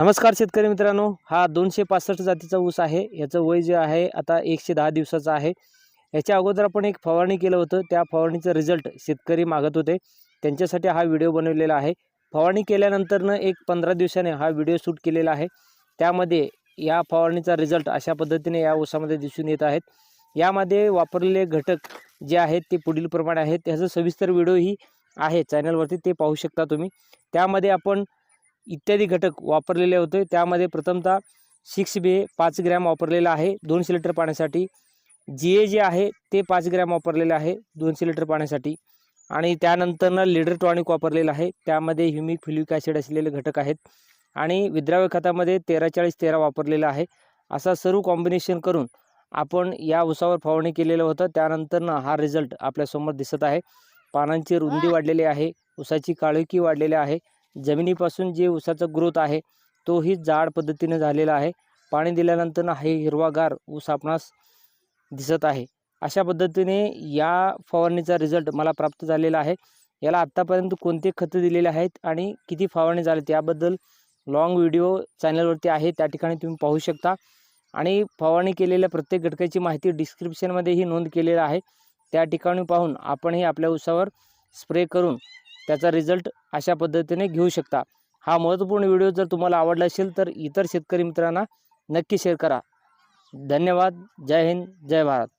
नमस्कार शेतकरी मित्रांनो हा दोनशे पासष्ट जातीचा ऊस आहे. याचं वय जे आहे आता एकशे दहा दिवसाचं आहे. याच्या अगोदर आपण एक फवारणी केलं होतं. त्या फवारणीचं रिझल्ट शेतकरी मागत होते. त्यांच्यासाठी हा व्हिडिओ बनवलेला आहे. फवारणी केल्यानंतरनं एक पंधरा दिवसाने हा व्हिडिओ शूट केलेला आहे. त्यामध्ये या फवारणीचा रिझल्ट अशा पद्धतीने या ऊसामध्ये दिसून येत आहेत. यामध्ये वापरलेले घटक जे आहेत ते पुढील प्रमाणे आहेत. त्याचं सविस्तर व्हिडिओही आहे. चॅनलवरती ते पाहू शकता तुम्ही. त्यामध्ये आपण इत्यादी घटक वापरलेले होते. त्यामध्ये प्रथमतः सिक्स बी पाच ग्रॅम वापरलेला आहे. दोनशे लिटर पाण्यासाठी. जी ए जे आहे ते पाच ग्रॅम वापरलेलं आहे. दोनशे लिटर पाण्यासाठी. आणि त्यानंतरनं लिडर टॉनिक वापरलेलं आहे. त्यामध्ये ह्युमिक फ्युलिक ॲसिड असलेले घटक आहेत. आणि विद्राव्य खतामध्ये तेरा चाळीस तेरा वापरलेलं आहे. असा सर्व कॉम्बिनेशन करून आपण या उसावर फवारणी केलेलं होतं. त्यानंतरनं हा रिझल्ट आपल्यासमोर दिसत आहे. पानांची रुंदी वाढलेली आहे. उसाची काळुकी वाढलेली आहे. जमिनीपासून जे ऊसाचा ग्रोथ आहे तोही जाड पद्धतीने झालेला आहे. पाणी दिल्यानंतर हे हिरवागार ऊस आपणास दिसत आहे. अशा पद्धतीने या फवारणीचा रिझल्ट मला प्राप्त झालेला आहे. याला आत्तापर्यंत कोणते खतं दिलेले आहेत आणि किती फवारणी झाले याबद्दल लॉंग व्हिडिओ चॅनलवरती आहे. त्या ठिकाणी तुम्ही पाहू शकता. आणि फवारणी केलेल्या प्रत्येक घटकाची माहिती डिस्क्रिप्शनमध्येही नोंद केलेलं आहे. त्या ठिकाणी पाहून आपणही आपल्या ऊसावर स्प्रे करून त्याचा रिझल्ट अशा पद्धतीने घेऊ शकता. हा महत्त्वपूर्ण व्हिडिओ जर तुम्हाला आवडला असेल तर इतर शेतकरी मित्रांना नक्की शेअर करा. धन्यवाद. जय हिंद. जय भारत.